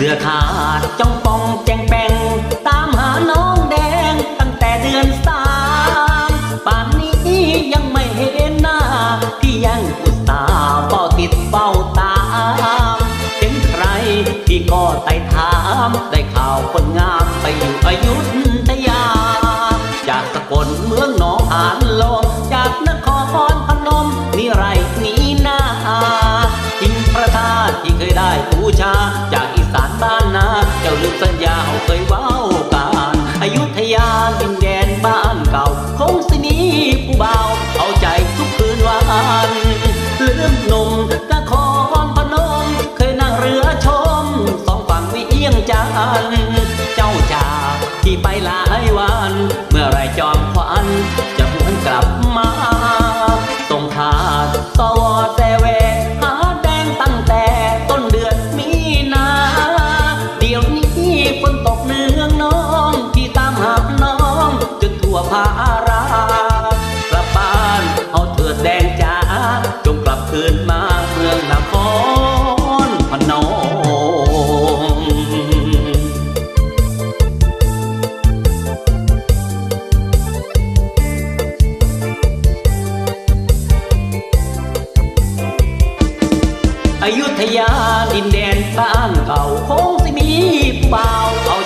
รือขาดจ้องปองแจงแปงตามหาน้องแดง ตั้งแต่เดือนสามป่านนี้ยังไม่เห็นหน้า พี่ยังอุตส่าห์เฝ้าติดเฝ้าตามเห็นใครพี่ก็ไต่ถาม ได้ข่าวคนงามไปอยู่อายุธยา จากสกลเมืองหนองหานลมจากนครพนมนี่ไรนี่นาทิงพระธาตุที่เคยได้บูชา อยุธยาดินแดนบ้านเก่าคงสิมีผู้บ่าเอา